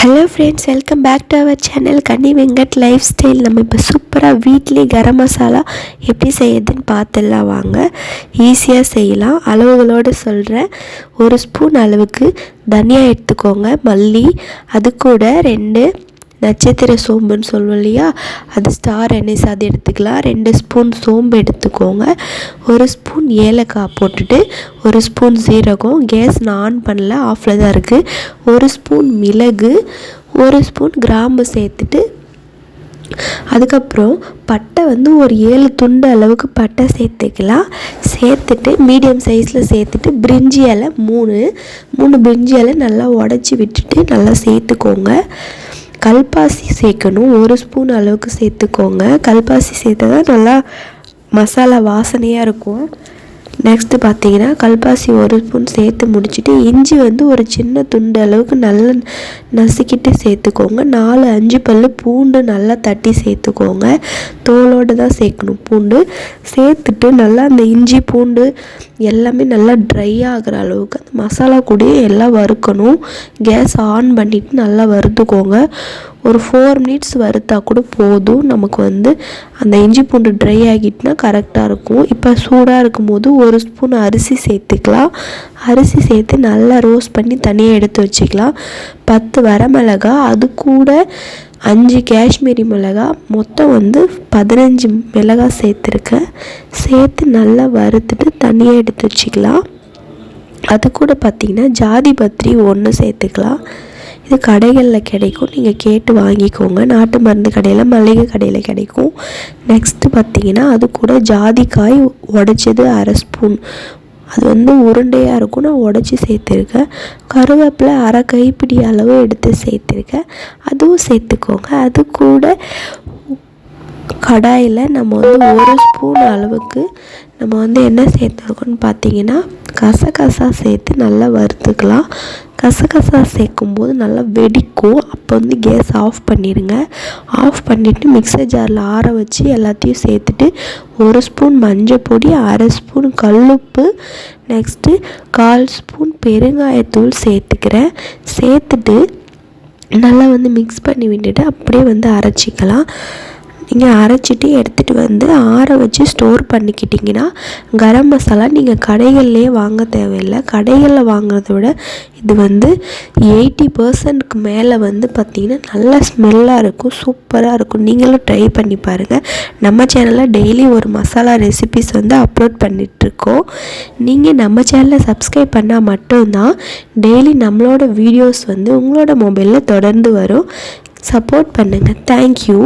Hello friends welcome back to our channel Kanni Venkat life style நம்ம இப்போ சூப்பராக வீட்லேயே கரம் மசாலா எப்படி செய்யறதுன்னு பார்த்துடலாம் வாங்க. ஈஸியாக செய்யலாம். அளவுகளோடு சொல்கிறேன் ஒரு ஸ்பூன் அளவுக்கு தனியாக எடுத்துக்கோங்க. மல்லி அது கூட ரெண்டு நட்சத்திர சோம்புன்னு சொல்லுவோம் இல்லையா? அது ஸ்டார் எண்ணெய்ஸ் அது எடுத்துக்கலாம். ரெண்டு ஸ்பூன் சோம்பு எடுத்துக்கோங்க. ஒரு ஸ்பூன் ஏலக்காய் போட்டுட்டு ஒரு ஸ்பூன் சீரகம். கேஸ் நான் ஆன் பண்ணல ஆஃபில் தான் இருக்குது ஒரு ஸ்பூன் மிளகு ஒரு ஸ்பூன் கிராம்பு சேர்த்துட்டு அதுக்கப்புறம் பட்டை வந்து ஒரு ஏழு துண்டு அளவுக்கு பட்டை சேர்த்துக்கலாம். சேர்த்துட்டு மீடியம் சைஸில் சேர்த்துட்டு பிரிஞ்சி இலை மூணு மூணு பிரிஞ்சி இலை நல்லா உடச்சி விட்டுட்டு நல்லா சேர்த்துக்கோங்க. கல்பாசி சேர்க்கணும். ஒரு ஸ்பூன் அளவுக்கு சேர்த்துக்கோங்க. கல்பாசி சேர்த்தா தான் நல்லா மசாலா வாசனையாக இருக்கும். நெக்ஸ்ட்டு பார்த்தீங்கன்னா கல்பாசி ஒரு ஸ்பூன் சேர்த்து முடிச்சுட்டு இஞ்சி வந்து ஒரு சின்ன துண்டு அளவுக்கு நல்லா நசுக்கிட்டு சேர்த்துக்கோங்க. நாலு அஞ்சு பல் பூண்டு நல்லா தட்டி சேர்த்துக்கோங்க. தோலோடு தான் சேர்க்கணும் பூண்டு. சேர்த்துட்டு நல்லா அந்த இஞ்சி பூண்டு எல்லாமே நல்லா ட்ரை ஆகிற அளவுக்கு அந்த மசாலா கூடயே எல்லாம் வறுக்கணும். கேஸ் ஆன் பண்ணிவிட்டு நல்லா வறுத்துக்கோங்க. ஒரு ஃபோர் மினிட்ஸ் வறுத்தா கூட போதும். நமக்கு வந்து அந்த இஞ்சி பூண்டு ட்ரை ஆகிட்டுனா கரெக்டாக இருக்கும். இப்போ சூடாக இருக்கும்போது ஒரு ஸ்பூன் அரிசி சேர்த்துக்கலாம். அரிசி சேர்த்து நல்லா ரோஸ்ட் பண்ணி தனியாக எடுத்து வச்சுக்கலாம். பத்து வரமிளகா அது கூட அஞ்சு காஷ்மீரி மிளகா மொத்தம் வந்து பதினஞ்சு மிளகாய் சேர்த்துருக்கேன். சேர்த்து நல்லா வறுத்துட்டு தனியாக எடுத்து வச்சுக்கலாம். அது கூட பார்த்திங்கன்னா ஜாதி பத்திரி ஒன்று சேர்த்துக்கலாம். இது கடைகளில் கிடைக்கும். நீங்கள் கேட்டு வாங்கிக்கோங்க. நாட்டு மருந்து கடையில் மளிகை கடையில் கிடைக்கும். நெக்ஸ்ட்டு பார்த்தீங்கன்னா அது கூட ஜாதிக்காய் உடைச்சது அரை ஸ்பூன். அது வந்து உருண்டையாக இருக்கும். நான் உடச்சி சேர்த்துருக்கேன். கருவேப்பிலை அரை கைப்பிடி அளவு எடுத்து சேர்த்துருக்கேன். அதுவும் சேர்த்துக்கோங்க. அது கூட கடாயில் நம்ம வந்து ஒரு ஸ்பூன் அளவுக்கு நம்ம வந்து என்ன சேர்த்துருக்கோன்னு பார்த்தீங்கன்னா கசகசா சேர்த்து நல்லா வறுத்துக்கலாம். கசகசா சேர்க்கும்போது நல்லா வெடிக்கும். அப்போ வந்து கேஸ் ஆஃப் பண்ணிடுங்க ஆஃப் பண்ணிவிட்டு மிக்சர் ஜாரில் ஆற வச்சு எல்லாத்தையும் சேர்த்துட்டு ஒரு ஸ்பூன் மஞ்சள் பொடி அரை ஸ்பூன் கல்லுப்பு. நெக்ஸ்ட்டு கால் ஸ்பூன் பெருங்காயத்தூள் சேர்த்துக்கிறேன். சேர்த்துட்டு நல்லா வந்து மிக்ஸ் பண்ணி விட்டுட்டு அப்படியே வந்து அரைச்சிக்கலாம். நீங்கள் அரைச்சிட்டு எடுத்துகிட்டு வந்து ஆற வச்சு ஸ்டோர் பண்ணிக்கிட்டிங்கன்னா கரம் மசாலா நீங்கள் கடைகள்லேயே வாங்க தேவையில்லை. கடைகளில் வாங்குறத விட இது வந்து எயிட்டி பர்சன்ட்க்கு மேலே வந்து பார்த்திங்கன்னா நல்லா ஸ்மெல்லாக இருக்கும் சூப்பராக இருக்கும். நீங்களும் ட்ரை பண்ணி பாருங்கள் நம்ம சேனலில் டெய்லி ஒரு மசாலா ரெசிபிஸ் வந்து அப்லோட் பண்ணிகிட்ருக்கோம் நீங்கள் நம்ம சேனலை சப்ஸ்கிரைப் பண்ணால் மட்டும்தான் டெய்லி நம்மளோட வீடியோஸ் வந்து உங்களோட மொபைலில் தொடர்ந்து வரும். சப்போர்ட் பண்ணுங்கள் தேங்க்யூ